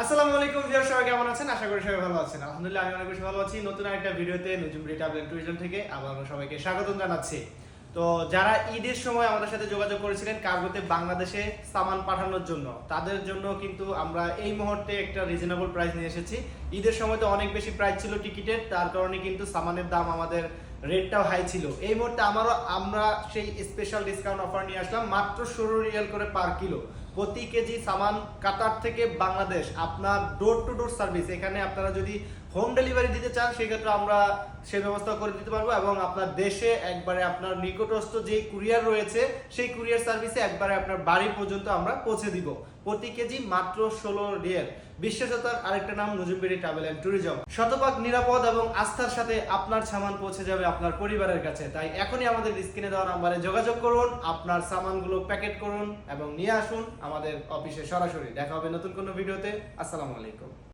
আসসালামু আলাইকুম সবাই কেমন আছেন? আশা করি সবাই ভালো আছেন। আলহামদুলিল্লাহ, আমি অনেক বেশি ভালো আছি। নতুন একটা ভিডিওতে ট্রাভেল ট্যুরিজম থেকে সবাইকে জানাচ্ছি। তো যারা ঈদের সময় আমাদের সাথে যোগাযোগ করেছিলেন, কার্গোতে বাংলাদেশে সামান পাঠানোর জন্য, তাদের জন্য কিন্তু আমরা এই মুহূর্তে একটা রিজনেবল প্রাইস নিয়ে এসেছি। ঈদের সময় তো অনেক বেশি প্রাইস ছিল টিকিটের, তার কারণে কিন্তু সামানের দাম আমাদের রেটটাও হাই ছিল। এই মুহূর্তে আমারও, আমরা সেই স্পেশাল ডিসকাউন্ট অফার নিয়ে আসলাম, মাত্র ষোলো রিয়াল করে পার কিলো প্রতি কেজি সামান কাতার থেকে বাংলাদেশ আপনার ডোর টু ডোর সার্ভিস এখানে আপনারা যদি হোম ডেলিভারি দিতে চান, সেক্ষেত্রে আমরা সে ব্যবস্থা করে দিতে পারব এবং আপনার দেশে একবারে আপনার নিকটস্থ যে কুরিয়ার রয়েছে, সেই কুরিয়ার সার্ভিসে একবারে আপনার বাড়ি পর্যন্ত আমরা পৌঁছে দিব। প্রতি কেজি মাত্র ষোলো রিয়াল। বিশ্বসতার আরেকটা নাম নজুমবেরি ট্রাভেল অ্যান্ড ট্যুরিজম শতভাগ নিরাপদ এবং আস্থার সাথে আপনার সামান পৌঁছে যাবে আপনার পরিবারের কাছে। তাই এখনই আমাদের স্ক্রিনে দেওয়া নাম্বারে যোগাযোগ করুন, আপনার সামানগুলো প্যাকেট করুন এবং নিয়ে আসুন আমাদের অফিসে সরাসরি। দেখা হবে নতুন কোনো ভিডিওতে আসসালামু আলাইকুম।